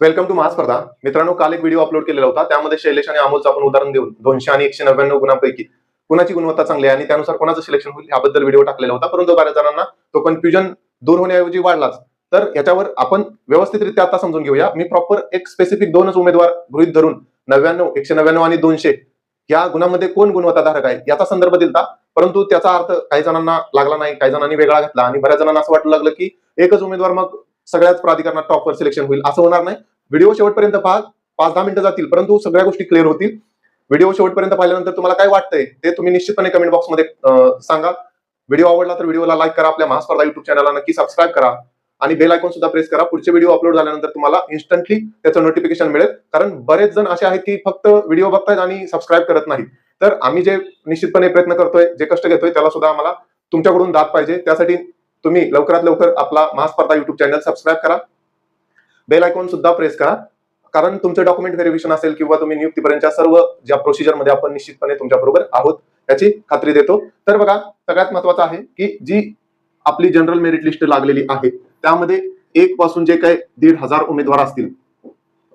Welcome to महास्पर्धा मित्रांनो काल एक व्हिडिओ अपलोड केलेला होता. त्यामध्ये शैलेश आणि अमोलचं आपण उदाहरण देऊन दोनशे आणि एकशे नव्याण्णव गुणांपैकी कुणाची गुणवत्ता चांगली आहे आणि त्यानुसार कोणाचं सिलेक्शन होईल याबद्दल व्हिडिओ टाकलेला होता. परंतु बऱ्याच जणांना तो कन्फ्युजन दूर होण्याऐवजी वाढलाच. तर याच्यावर आपण व्यवस्थितरित्या आता समजून घेऊया. मी प्रॉपर एक स्पेसिफिक दोनच उमेदवार गृहित धरून नव्याण्णव एकशे नव्याण्णव आणि दोनशे या गुणांमध्ये कोण गुणवत्ताधारक आहे याचा संदर्भ दिलता. परंतु त्याचा अर्थ काही जणांना लागला नाही काही जणांनी वेगळा घेतला आणि बऱ्याच जणांना असं वाटलं लागलं की एकच उमेदवार मग सगळ्याच प्राधिकरणात टॉपवर सिलेक्शन होईल. असं होणार नाही. व्हिडिओ शेवटपर्यंत पहा. पाच दहा मिनिटं जातील परंतु सगळ्या गोष्टी क्लिअर होतील. व्हिडिओ शेवटपर्यंत पाहिल्यानंतर तुम्हाला काय वाटतंय ते तुम्ही निश्चितपणे कमेंट बॉक्समध्ये सांगा. व्हिडिओ आवडला तर व्हिडिओला लाईक करा. आपल्या महास्पर्धा युट्यूब चॅनलला नक्की सबस्क्राईब करा. आणि बेल आयकॉन सुद्धा प्रेस करा. पुढचे व्हिडिओ अपलोड झाल्यानंतर तुम्हाला इन्स्टंटली त्याचं नोटिफिकेशन मिळेल. कारण बरेच जण असे आहेत की फक्त व्हिडिओ बघतायत आणि सबस्क्राईब करत नाही तर आम्ही जे निश्चितपणे प्रयत्न करतोय जे कष्ट घेतोय त्याला सुद्धा आम्हाला तुमच्याकडून दाद पाहिजे. त्यासाठी तुम्ही लवकरात लवकर आपला महास्पर्धा युट्यूब चॅनल सबस्क्राईब करा. बेल आयकॉन सुद्धा प्रेस करा. कारण तुमचं डॉक्युमेंट व्हेरिफिकेशन असेल किंवा तुम्ही नियुक्तीपर्यंतच्या सर्व ज्या प्रोसिजरमध्ये आपण निश्चितपणे तुमच्या बरोबर आहोत याची खात्री देतो. तर बघा सगळ्यात महत्वाचं आहे की जी आपली जनरल मेरिट लिस्ट लागलेली आहे त्यामध्ये एक पासून जे काही दीड हजार उमेदवार असतील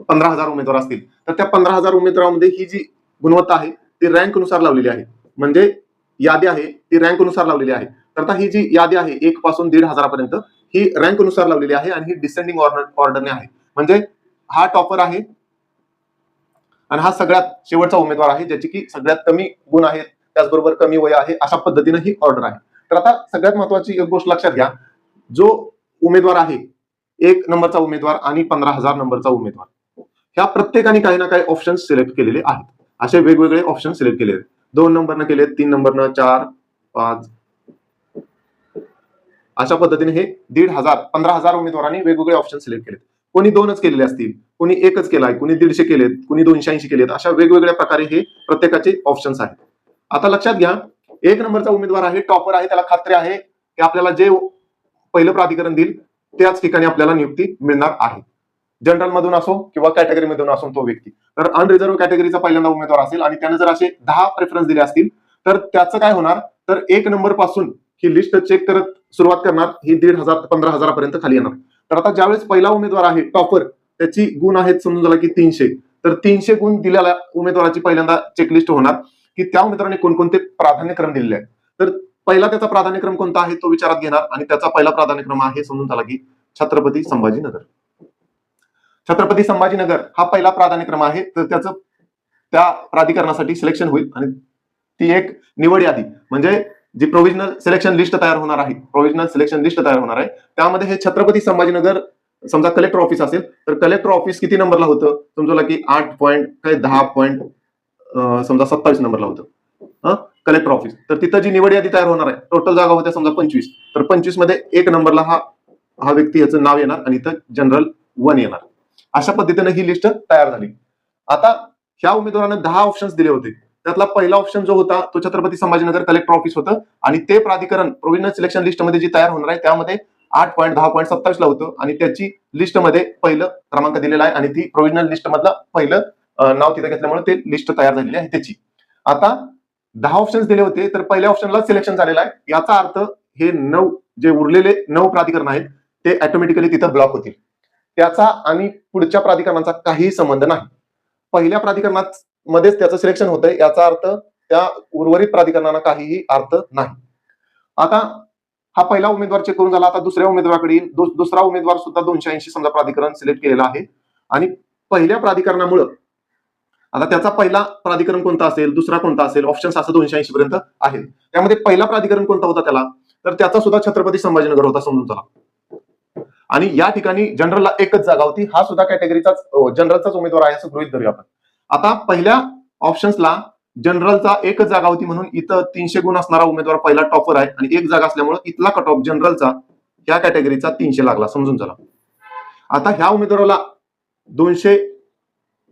पंधरा हजार उमेदवार असतील तर त्या पंधरा हजार उमेदवारामध्ये ही जी गुणवत्ता आहे ती रँकनुसार लावलेली आहे. म्हणजे यादी आहे ती रँकनुसार लावलेली आहे. तर आता ही जी यादी आहे एक पासून दीड हजारापर्यंत ही रँकनुसार लावलेली आहे आणि ही डिसेंडिंग ऑर्डर ऑर्डरने आहे. म्हणजे हा टॉपर आहे आणि हा सगळ्यात शेवटचा उमेदवार आहे ज्याची की सगळ्यात कमी गुण आहेत त्याचबरोबर कमी वय आहे अशा पद्धतीने ही ऑर्डर आहे. तर आता सगळ्यात महत्वाची एक गोष्ट लक्षात घ्या जो उमेदवार आहे एक नंबरचा उमेदवार आणि पंधरा हजार नंबरचा उमेदवार. ह्या प्रत्येकाने काही ना काही ऑप्शन सिलेक्ट केलेले आहेत. असे वेगवेगळे ऑप्शन सिलेक्ट केलेले आहेत दोन नंबरनं केले तीन नंबरनं चार पाच अशा पद्धतीने हे दीड हजार पंधरा हजार उमेदवारांनी वेगवेगळे ऑप्शन सिलेक्ट केलेत. कोणी दोनच केलेले असतील कोणी एकच केलाय कोणी दीडशे केलेत कोणी दोनशे ऐंशी केलेत अशा वेगवेगळ्या प्रकारे हे प्रत्येकाचे ऑप्शन्स आहेत. आता लक्षात घ्या एक नंबरचा उमेदवार आहे टॉपर आहे त्याला खात्री आहे की आपल्याला जे पहिलं प्राधिकरण देईल त्याच ठिकाणी आपल्याला नियुक्ती मिळणार आहे. जनरल मधून असो किंवा कॅटेगरी मधून असो तो व्यक्ती. तर अनरिझर्व्ह कॅटेगरीचा पहिल्यांदा उमेदवार असेल आणि त्याने जर असे दहा प्रेफरन्स दिले असतील तर त्याचं काय होणार? तर एक नंबरपासून ही लिस्ट चेक करत सुरुवात करणार ही दीड हजार पंधरा हजारापर्यंत खाली येणार. तर आता ज्यावेळेस पहिला उमेदवार आहे टॉपर त्याची गुण आहेत समजून झाला की तीनशे. तर तीनशे गुण दिलेल्या उमेदवाराची पहिल्यांदा चेकलिस्ट होणार की त्या उमेदवाराने कोणकोणते प्राधान्यक्रम दिलेले आहेत. तर पहिला त्याचा प्राधान्यक्रम कोणता आहे तो विचारात घेणार. आणि त्याचा पहिला प्राधान्यक्रम आहे समजून झाला की छत्रपती संभाजीनगर. छत्रपती संभाजीनगर हा पहिला प्राधान्यक्रम आहे तर त्याचं त्या प्राधिकरणासाठी सिलेक्शन होईल. आणि ती एक निवड यादी. म्हणजे जी प्रोव्हिजनल सिलेक्शन लिस्ट तयार होणार आहे प्रोव्हिजनल सिलेक्शन लिस्ट तयार होणार आहे त्यामध्ये हे छत्रपती संभाजीनगर समजा कलेक्टर ऑफिस असेल तर कलेक्टर ऑफिस किती नंबरला होतं? समजूला की आठ पॉईंट काय दहा पॉईंट समजा सत्तावीस नंबरला होतं. कलेक्टर ऑफिस तर तिथं जी निवड यादी तयार होणार आहे टोटल जागा होत्या समजा पंचवीस. तर पंचवीसमध्ये एक नंबरला हा हा व्यक्ती याचं नाव येणार आणि इथं जनरल वन येणार. अशा पद्धतीने ही लिस्ट तयार झाली. आता ह्या उमेदवारानं दहा ऑप्शन्स दिले होते. त्यातला पहिला ऑप्शन जो होता तो छत्रपती संभाजीनगर कलेक्टर ऑफिस होतं. आणि ते प्राधिकरण प्रोव्हिजनल सिलेक्शन लिस्टमध्ये जी तयार होणार आहे त्यामध्ये आठ पॉईंट दहा पॉईंट सत्तावीस ला होतं. आणि त्याची लिस्टमध्ये पहिलं क्रमांक दिलेला आहे. आणि ती प्रोव्हिजनल लिस्ट मधलं पहिलं नाव तिथे घेतल्यामुळे ते लिस्ट तयार झालेली आहे त्याची. आता दहा ऑप्शन्स दिले होते तर पहिल्या ऑप्शनला सिलेक्शन झालेलं आहे. याचा अर्थ हे नऊ जे उरलेले नऊ प्राधिकरण आहेत ते ऑटोमॅटिकली तिथं ब्लॉक होतील. त्याचा आणि पुढच्या प्राधिकरणाचा काही संबंध नाही. पहिल्या प्राधिकरणात मध्येच त्याचं सिलेक्शन होतंय. याचा अर्थ त्या उर्वरित प्राधिकरणांना काहीही अर्थ नाही. आता हा पहिला उमेदवार चेक करून झाला. आता दुसऱ्या उमेदवाराकडे येईल दुसरा उमेदवार सुद्धा दोनशे ऐंशी समजा प्राधिकरण सिलेक्ट केलेला आहे. आणि पहिल्या प्राधिकरणामुळं आता त्याचा पहिला प्राधिकरण कोणता असेल? दुसरा कोणता असेल? ऑप्शन्स असं दोनशे ऐंशी पर्यंत आहे त्यामध्ये पहिला प्राधिकरण कोणता होता त्याला? तर त्याचा सुद्धा छत्रपती संभाजीनगर होता समजून चला. आणि या ठिकाणी जनरलला एकच जागा होती. हा सुद्धा कॅटेगरीचाच जनरलचाच उमेदवार आहे असं गृहित धरूया आपण. आता पहिल्या ऑप्शन्सला जनरलचा एकच जागा होती म्हणून इथं तीनशे गुण असणारा उमेदवार पहिला टॉपर आहे आणि एक जागा असल्यामुळे इथला कट ऑफ जनरलचा ह्या कॅटेगरीचा तीनशे लागला. समजून चला. आता ह्या उमेदवाराला दोनशे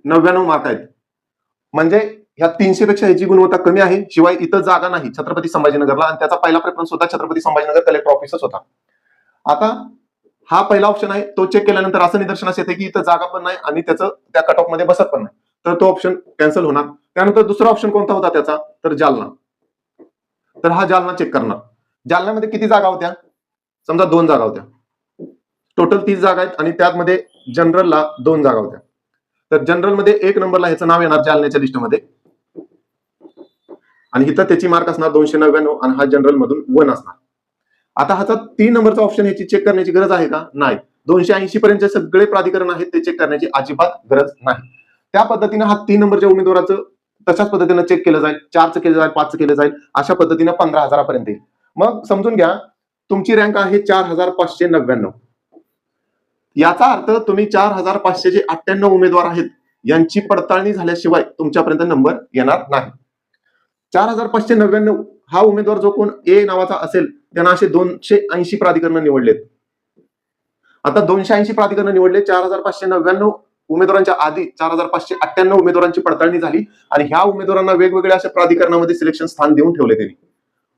नव्याण्णव मार्क आहेत. म्हणजे ह्या तीनशे पेक्षा ह्याची गुणवत्ता कमी आहे. शिवाय इथं जागा नाही छत्रपती संभाजीनगरला. आणि त्याचा पहिला प्रेफरन्स होता छत्रपती संभाजीनगर कलेक्टर ऑफिसच होता. आता हा पहिला ऑप्शन आहे तो चेक केल्यानंतर असं निदर्शनास येते की इथं जागा पण नाही आणि त्याचं त्या कट ऑफमध्ये बसत पण नाही. तर तो ऑप्शन कॅन्सल होणार. त्यानंतर दुसरा ऑप्शन कोणता होता त्याचा? तर जालना. तर हा जालना चेक करणार. जालन्यामध्ये किती जागा होत्या? समजा दोन जागा होत्या. टोटल तीस जागा आहेत आणि त्यामध्ये जनरलला दोन जागा होत्या. तर जनरलमध्ये एक नंबरला ह्याचं नाव येणार जालन्याच्या लिस्टमध्ये आणि इथं त्याची मार्क असणार दोनशे नव्याण्णव आणि हा जनरल मधून वन असणार. आता ह्याचा तीन नंबरचा ऑप्शन ह्याची चेक करण्याची गरज आहे का? नाही. दोनशे ऐंशी पर्यंतचे सगळे प्राधिकरण आहेत ते चेक करण्याची अजिबात गरज नाही. त्या पद्धतीनं हा तीन नंबरच्या उमेदवाराचं तशाच पद्धतीनं चेक केलं जाईल. चारचं केलं जाईल पाचचं केलं जाईल. अशा पद्धतीनं पंधरा हजारापर्यंत येईल. मग समजून घ्या तुमची रँक आहे चार हजार पाचशे नव्याण्णव. याचा अर्थ तुम्ही चार हजार पाचशे जे अठ्ठ्याण्णव उमेदवार आहेत. यांची पडताळणी झाल्याशिवाय तुमच्यापर्यंत नंबर येणार नाही. चार हजार पाचशे नव्याण्णव हा उमेदवार जो कोण ए नावाचा असेल त्यांना असे दोनशे ऐंशी प्राधिकरण निवडलेत. आता दोनशे ऐंशी प्राधिकरण निवडले चार हजार पाचशे नव्याण्णव उमेदवारांच्या आधी चार हजार पाचशे अठ्ठ्याण्णव उमेदवारांची पडताळणी झाली आणि ह्या उमेदवारांना वेगवेगळ्या अशा प्राधिकरणामध्ये सिलेक्शन स्थान देऊन ठेवले त्यांनी.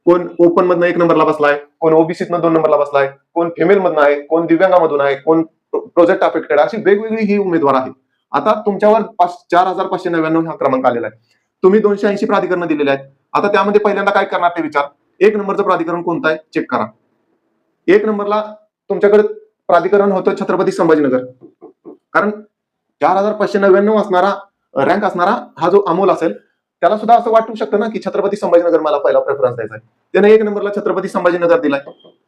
कोण ओपन मधनं एक नंबरला बसलाय कोण ओबीसीतनं दोन नंबरला बसलाय कोण फिमेल मधनं आहे कोण दिव्यांगामधून आहे कोण प्रोजेक्ट अफेक्टेड अशी वेगवेगळी ही उमेदवार आहेत. आता तुमच्यावर चार हजार पाचशे नव्याण्णव हा क्रमांक आलेला आहे. तुम्ही दोनशे ऐंशी प्राधिकरण दिलेले आहेत. आता त्यामध्ये पहिल्यांदा काय करणार ते विचार. एक नंबरचं प्राधिकरण कोणतं आहे? चेक करा. एक नंबरला तुमच्याकडे प्राधिकरण होतं छत्रपती संभाजीनगर. कारण चार हजार पाचशे नव्याण्णव असणारा रँक असणारा हा जो अमोल असेल त्याला सुद्धा असं वाटू शकतं ना की छत्रपती संभाजीनगर मला पहिला प्रेफरन्स द्यायचा आहे. त्याने एक नंबरला छत्रपती संभाजीनगर दिलाय.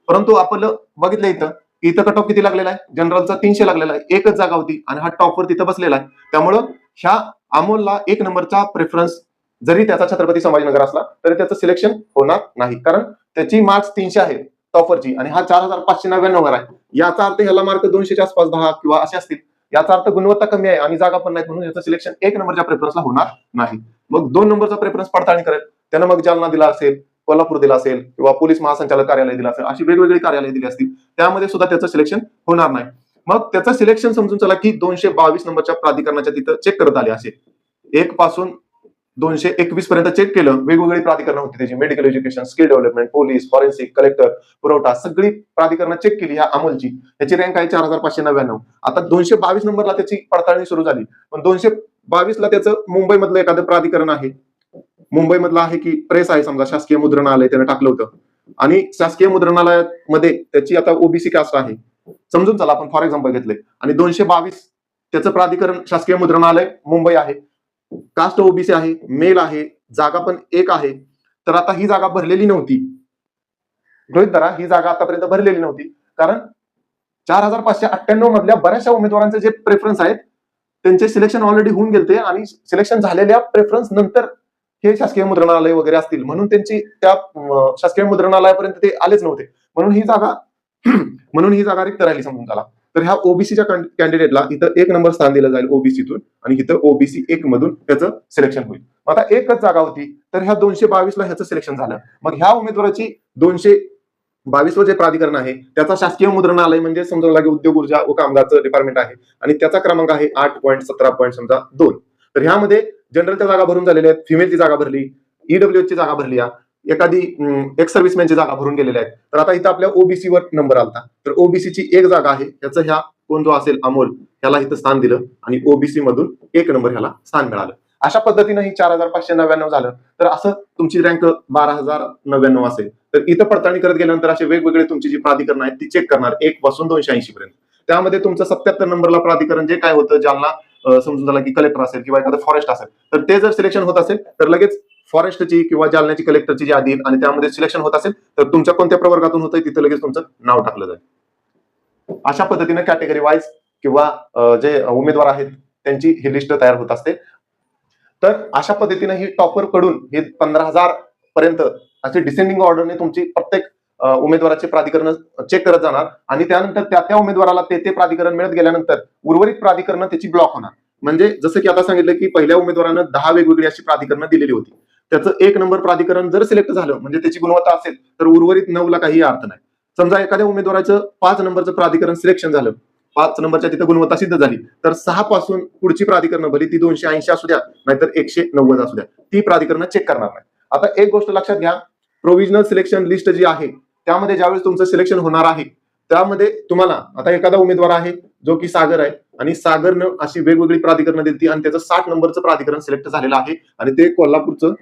परंतु आपण बघितलं इथं इथं कट ऑफ किती लागलेला आहे? जनरलचा तीनशे लागलेला आहे. एकच जागा होती आणि हा टॉपवर तिथं बसलेला आहे. त्यामुळं ह्या अमोलला एक नंबरचा प्रेफरन्स जरी त्याचा छत्रपती संभाजीनगर असला तरी त्याचं सिलेक्शन होणार नाही. कारण त्याची मार्क्स तीनशे आहे टॉपरची आणि हा चार हजार पाचशे नव्याण्णववर आहे. याचा अर्थ ह्याला मार्क दोनशेच्या आसपास दहा किंवा असे असतील. याचा अर्थ गुणवत्ता कमी आहे आणि जागा पण नाही म्हणून याचं सिलेक्शन एक नंबरच्या प्रेफरन्सला होणार नाही. मग दोन नंबरचा प्रेफरन्स पडताळणी करेल. त्यानं मग जालना दिला असेल कोल्हापूर दिला असेल किंवा पोलीस महासंचालक कार्यालय दिला असेल अशी वेगवेगळी कार्यालय दिली असतील. त्यामध्ये सुद्धा त्याचं सिलेक्शन होणार नाही. मग त्याचं सिलेक्शन समजून चला की दोनशे बावीस नंबरच्या प्राधिकरणाच्या तिथं चेक करत आले असे. एक पासून दोनशे एकवीस पर्यंत चेक केलं. वेगवेगळी प्राधिकरण होती त्याची. Medical education skill development police forensic collector पुरवठा सगळी प्राधिकरण चेक केली ह्या अमोलची. त्याची रँक आहे चार हजार पाचशे नव्याण्णव. आता दोनशे बावीस नंबरला त्याची पडताळणी सुरू झाली. पण दोनशे बावीसला त्याचं मुंबईमधलं एखादं प्राधिकरण आहे. मुंबईमधलं आहे की प्रेस आहे समजा शासकीय मुद्रणालय त्यानं टाकलं होतं. आणि शासकीय मुद्रणालयामध्ये त्याची आता ओबीसी कास्ट आहे. समजून चला आपण फॉर एक्झाम्पल घेतले आणि दोनशे बावीस त्याचं प्राधिकरण शासकीय मुद्रणालय मुंबई आहे. कास्ट ओबीसी आहे मेल आहे जागा पण एक आहे. तर आता ही जागा भरलेली नव्हती. गृहित धरा ही जागा आतापर्यंत भरलेली नव्हती. कारण चार हजार पाचशे अठ्ठ्याण्णव मधल्या बऱ्याचशा उमेदवारांचे जे प्रेफरन्स आहेत त्यांचे सिलेक्शन ऑलरेडी होऊन गेलते आणि सिलेक्शन झालेल्या प्रेफरन्स नंतर हे शासकीय मुद्रणालय वगैरे असतील. म्हणून त्यांची त्या शासकीय मुद्रणालयापर्यंत ते आलेच नव्हते. म्हणून ही जागा म्हणून ही जागा रिक्त राहिली समजून झाला तर ह्या ओबीसीच्या कॅन्डिडेटला इथं एक नंबर स्थान दिलं जाईल ओबीसीतून आणि इथं ओबीसी एक मधून त्याचं सिलेक्शन होईल मग आता एकच जागा होती तर ह्या दोनशे बावीसला ह्याचं सिलेक्शन झालं मग ह्या उमेदवाराची दोनशे बावीस जे प्राधिकरण आहे त्याचा शासकीय मुद्रणालय म्हणजे समजा लागे उद्योग ऊर्जा व कामगारचं डिपार्टमेंट आहे आणि त्याचा क्रमांक आहे आठ पॉईंट सतरा पॉईंट समजा दोन तर ह्यामध्ये जनरलच्या जागा भरून झालेल्या आहेत फिमेलची जागा भरली ईडब्ल्यू ची जागा भरली आहे. एखादी एक सर्व्हिसमॅनची जागा भरून गेलेल्या आहेत. तर आता इथं आपल्या ओबीसी वर नंबर आलता. तर ओबीसी ची एक जागा आहे. त्याचं ह्या कोण जो असेल अमोल ह्याला इथं स्थान दिलं आणि ओबीसी मधून एक नंबर ह्याला स्थान मिळालं. अशा पद्धतीनं ही चार हजार पाचशे नव्याण्णव झालं. तर असं तुमची रँक बारा हजार नव्याण्णव असेल. तर इथं पडताळणी करत गेल्यानंतर असे वेगवेगळे तुमची जी प्राधिकरण आहेत ती चेक करणार एक पासून दोनशे ऐंशी पर्यंत त्यामध्ये तुमचं सत्याहत्तर नंबरला प्राधिकरण जे काय होतं ज्यांना समजून झालं की कलेक्टर असेल किंवा एखादं फॉरेस्ट असेल तर ते जर सिलेक्शन होत असेल तर लगेच फॉरेस्टची किंवा जालन्याची कलेक्टरची जी यादी येईल आणि त्यामध्ये सिलेक्शन होत असेल तर तुमच्या कोणत्या प्रवर्गातून होतं तिथं लगेच तुमचं नाव टाकलं जाईल. अशा पद्धतीने कॅटेगरी वाईज किंवा जे उमेदवार आहेत त्यांची ही लिस्ट तयार होत असते. तर अशा पद्धतीने ही टॉपरकडून हे पंधरा हजार पर्यंत अशी डिसेंडिंग ऑर्डरने तुमची प्रत्येक उमेदवाराचे प्राधिकरण चेक करत जाणार आणि त्यानंतर त्या त्या उमेदवाराला ते ते प्राधिकरण मिळत गेल्यानंतर उर्वरित प्राधिकरण त्याची ब्लॉक होणार. म्हणजे जसं की आता सांगितलं की पहिल्या उमेदवारानं दहा वेगवेगळी अशी प्राधिकरणं दिलेली होती. त्याचं एक नंबर प्राधिकरण जर सिलेक्ट झालं म्हणजे त्याची गुणवत्ता असेल तर उर्वरित नऊला काही अर्थ नाही. समजा एखाद्या उमेदवाराचं पाच नंबरचं प्राधिकरण सिलेक्शन झालं पाच नंबरच्या तिथं गुणवत्ता सिद्ध झाली तर सहा पासून पुढची प्राधिकरणं भली ती दोनशे ऐंशी असू द्या नाहीतर एकशे नव्वद असू द्या ती प्राधिकरण चेक करणार नाही. आता एक गोष्ट लक्षात घ्या प्रोव्हिजनल सिलेक्शन लिस्ट जी आहे त्यामध्ये ज्यावेळेस तुमचं सिलेक्शन होणार आहे त्यामध्ये तुम्हाला आता एखादा उमेदवार आहे जो की सागर आहे आणि सागरनं अशी वेगवेगळी प्राधिकरण दिली आणि त्याचं साठ नंबरचं प्राधिकरण सिलेक्ट झालेलं आहे आणि ते कोल्हापूरचं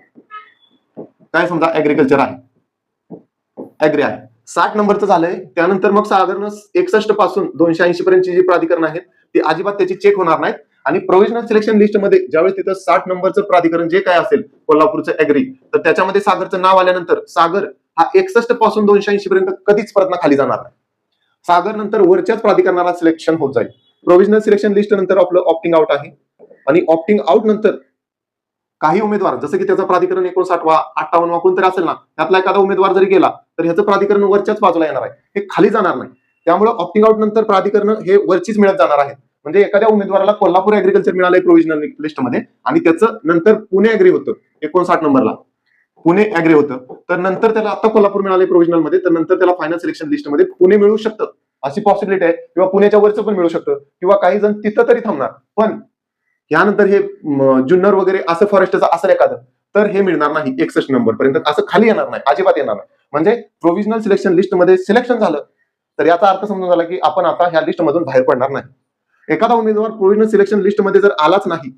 काय समजा ऍग्रिकल्चर आहे. ऍग्री आहे. साठ नंबरचं झालंय त्यानंतर मग साधारण एकसष्टपासून दोनशे ऐंशी पर्यंतची जी प्राधिकरण आहेत ती अजिबात त्याची चेक होणार नाहीत. आणि प्रोव्हिजनल सिलेक्शन लिस्टमध्ये ज्यावेळेस तिथं साठ नंबरचं प्राधिकरण जे काय असेल कोल्हापूरचं अॅग्री तर त्याच्यामध्ये सागरचं नाव आल्यानंतर सागर हा एकसष्टपासून दोनशे ऐंशी पर्यंत कधीच परत खाली जाणार नाही. सागर नंतर वरच्याच प्राधिकरणाला सिलेक्शन होत जाईल. प्रोव्हिजनल सिलेक्शन लिस्ट नंतर आपलं ऑप्टिंग आउट आहे. आणि ऑप्टिंग आउट नंतर काही उमेदवार जसं की त्याचं प्राधिकरण एकोणसाठवा अठ्ठावन्नवा कोणतरी असेल ना त्यातला एखादा उमेदवार जरी गेला तर ह्याचं प्राधिकरण वरच्याच बाजूला येणार आहे. हे खाली जाणार नाही. त्यामुळे ऑप्टिंग आउट नंतर प्राधिकरण हे वरचीच मिळत जाणार आहे. म्हणजे एखाद्या उमेदवाराला कोल्हापूर ऍग्रिकल्चर मिळालंय प्रोव्हिजनल लिस्टमध्ये आणि त्याचं नंतर पुणे अॅग्री होतं एकोणसाठ नंबरला. पुणे अॅग्री होतं. तर नंतर त्याला आता कोल्हापूर मिळाले प्रोव्हिजनलमध्ये तर नंतर त्याला फायनल सिलेक्शन लिस्टमध्ये पुणे मिळू शकतं. अशी पॉसिबिलिटी आहे. किंवा पुण्याच्या वरचं पण मिळू शकतं. किंवा काही जण तिथं तरी थांबणार. पण यानंतर हे जुन्नर वगैरे असं फॉरेस्टचं असेल एखादं तर हे मिळणार नाही एकसष्ट नंबर पर्यंत. असं खाली येणार नाही. अजिबात येणार नाही. म्हणजे प्रोव्हिजनल सिलेक्शन लिस्टमध्ये सिलेक्शन झालं तर याचा अर्थ समजून झाला की आपण आता ह्या लिस्टमधून बाहेर पडणार नाही. एखादा उमेदवार प्रोव्हिजनल सिलेक्शन लिस्टमध्ये जर आलाच नाही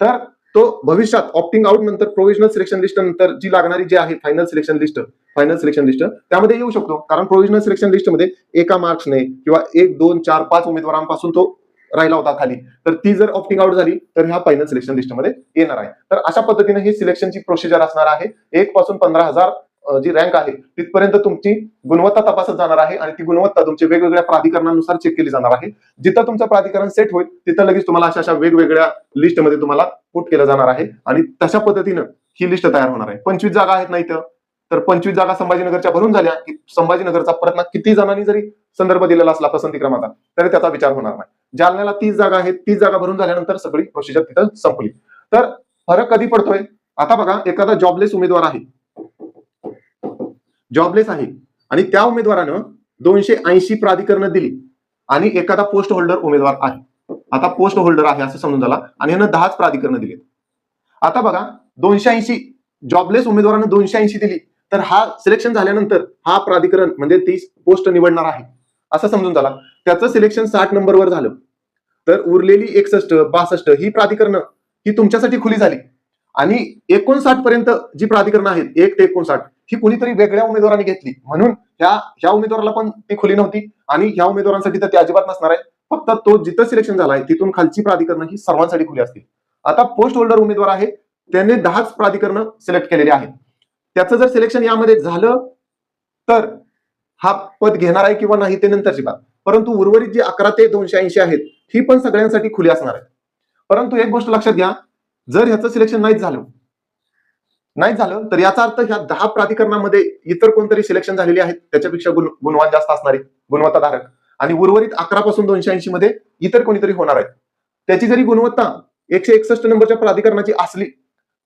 तर तो भविष्यात ऑप्टिंग आउट नंतर प्रोव्हिजनल सिलेक्शन लिस्ट नंतर जी लागणारी जी आहे final selection list final selection list त्यामध्ये येऊ शकतो. कारण प्रोव्हिजनल सिलेक्शन लिस्टमध्ये एका मार्क्सने किंवा एक दोन चार पाच उमेदवारांपासून तो राहिला होता खाली. तर ती जर ऑप्टिंग आउट झाली तर ह्या फायनल सिलेक्शन लिस्टमध्ये येणार आहे. तर अशा पद्धतीने ही सिलेक्शनची प्रोसिजर असणार आहे. एक पासून पंधरा हजार जी रँक आहे तिथपर्यंत तुमची गुणवत्ता तपासत जाणार आहे आणि ती गुणवत्ता तुमच्या वेगवेगळ्या प्राधिकरणानुसार चेक केली जाणार आहे. जिथं तुमचं प्राधिकरण सेट होईल तिथं लगेच तुम्हाला अशा अशा वेगवेगळ्या लिस्टमध्ये तुम्हाला पुट केलं जाणार आहे आणि तशा पद्धतीनं ही लिस्ट तयार होणार आहे. पंचवीस जागा आहेत ना इथं? तर पंचवीस जागा संभाजीनगरच्या भरून झाल्या की संभाजीनगरचा प्रयत्न किती जणांनी जरी संदर्भ दिलेला असला पसंती क्रमाचा तरी त्याचा विचार होणार नाही. जालन्याला तीस जागा आहेत तीस जागा भरून झाल्यानंतर सगळी प्रोसिजर तिथं संपली. तर फरक कधी पडतोय? आता बघा एखादा जॉबलेस उमेदवार आहे जॉबलेस आहे. आणि त्या उमेदवारानं दोनशे ऐंशी प्राधिकरण दिली. आणि एखादा पोस्ट होल्डर उमेदवार आहे. आता पोस्ट होल्डर आहे असं समजून झाला. आणि यानं दहाच प्राधिकरण दिली आता बघा दोनशे ऐंशी जॉबलेस उमेदवारानं दोनशे ऐंशी दिली. तर हा सिलेक्शन झाल्यानंतर हा प्राधिकरण म्हणजे ती पोस्ट निवडणार आहे. असं समजून झाला. त्याचं सिलेक्शन साठ नंबरवर झालं. तर उरलेली एकसष्ट बासष्ट ही प्राधिकरणं ही तुमच्यासाठी खुली झाली. आणि एकोणसाठ पर्यंत जी प्राधिकरणं आहेत एक ते एकोणसाठ ही कुणीतरी वेगळ्या उमेदवारांनी घेतली. म्हणून ह्या ह्या उमेदवाराला पण ती खुली नव्हती आणि ह्या उमेदवारांसाठी तर ती अजिबात नसणार आहे. फक्त तो जिथं सिलेक्शन झालाय तिथून खालची प्राधिकरण ही सर्वांसाठी खुली असतील. आता पोस्ट होल्डर उमेदवार आहे त्याने दहाच प्राधिकरण सिलेक्ट केलेली आहेत. त्याचं जर सिलेक्शन यामध्ये झालं तर हा पद घेणार आहे किंवा नाही ते नंतरची बाब. परंतु उर्वरित जी अकरा ते दोनशे ऐंशी आहेत ही पण सगळ्यांसाठी खुली असणार आहे. परंतु एक गोष्ट लक्षात घ्या जर ह्याचं सिलेक्शन नाहीच झालं नाही झालं तर याचा अर्थ ह्या दहा प्राधिकरणामध्ये इतर कोणतरी सिलेक्शन झालेली आहेत त्याच्यापेक्षा गुण गुणवान जास्त असणारे गुणवत्ताधारक. आणि उर्वरित अकरा पासून दोनशे ऐंशी मध्ये इतर कोणीतरी होणार आहेत. त्याची जरी गुणवत्ता एकशे एकसष्ट नंबरच्या प्राधिकरणाची असली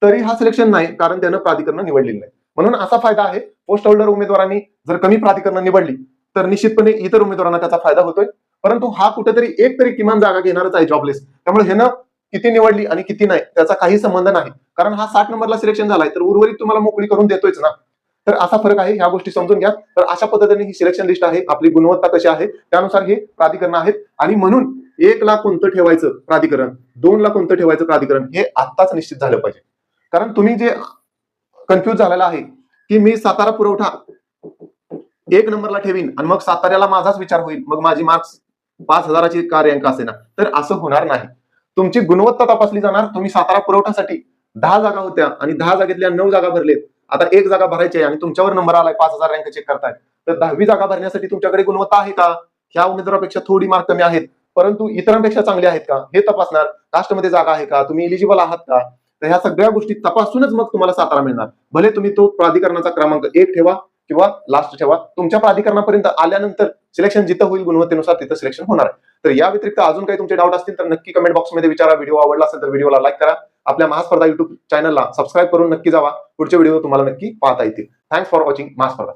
तरी हा सिलेक्शन नाही कारण त्यानं प्राधिकरण निवडलेली नाही. म्हणून असा फायदा आहे पोस्ट होल्डर उमेदवारांनी जर कमी प्राधिकरण निवडली तर निश्चितपणे इतर उमेदवारांना त्याचा फायदा होतोय. परंतु हा कुठेतरी एक तरी किमान जागा घेणारच आहे जॉबलेस त्यामुळे ह्यानं किती निवडली आणि किती नाही त्याचा काही संबंध नाही. कारण हा साठ नंबरला सिलेक्शन झालाय तर उर्वरित तुम्हाला मोकळी करून देतोयच ना. तर असा फरक आहे ह्या गोष्टी समजून घ्या. तर अशा पद्धतीने ही सिलेक्शन लिस्ट आहे आपली गुणवत्ता कशी आहे त्यानुसार हे प्राधिकरण आहेत. आणि म्हणून एक ला कोणतं ठेवायचं प्राधिकरण दोन ला कोणतं ठेवायचं प्राधिकरण हे आत्ताच निश्चित झालं पाहिजे. कारण तुम्ही जे कन्फ्युज झालेला आहे की मी सातारा पुरवठा एक नंबरला ठेवीन आणि मग साताऱ्याला माझाच विचार होईल मग माझी मार्क्स पाच हजाराची कार्यांक असे ना तर असं होणार नाही. तुमची गुणवत्ता तपासली जाणार तुम्ही सातारा पुरवठ्यासाठी दहा जागा होत्या आणि दहा जागेतल्या नऊ जागा भरलेत. आता एक जागा भरायची आहे आणि तुमच्यावर नंबर आलाय पाच हजार रँक चेक करताय तर दहावी जागा भरण्यासाठी तुमच्याकडे गुणवत्ता आहे का? ह्या उमेदवारापेक्षा थोडी मार्क कमी आहेत. परंतु इतरांपेक्षा चांगले आहेत का? हे तपासणार. कास्टमध्ये जागा आहे का? तुम्ही इलिजिबल आहात का? तर ह्या सगळ्या गोष्टी तपासूनच मग तुम्हाला सातारा मिळणार. भले तुम्ही तो प्राधिकरणाचा क्रमांक एक ठेवा किंवा लास्ट ठेवा. तुमच्या प्राधिकरणापर्यंत आल्यानंतर सिलेक्शन जिथं होईल गुणवत्तेनुसार तिथं सिलेक्शन होणार आहे. तर या व्यतिरिक्त अजून काही तुमचे डाऊट असतील तर नक्की कमेंट बॉक्समध्ये विचारा. व्हिडिओ आवडला असेल तर व्हिडिओला लाईक करा. आपल्या महास्पर्धा युट्यूब चॅनलला सबस्क्राईब करून नक्की जावा. पुढचे व्हिडिओ तुम्हाला नक्की पाहता येतील. Thanks for watching Mahaspardha.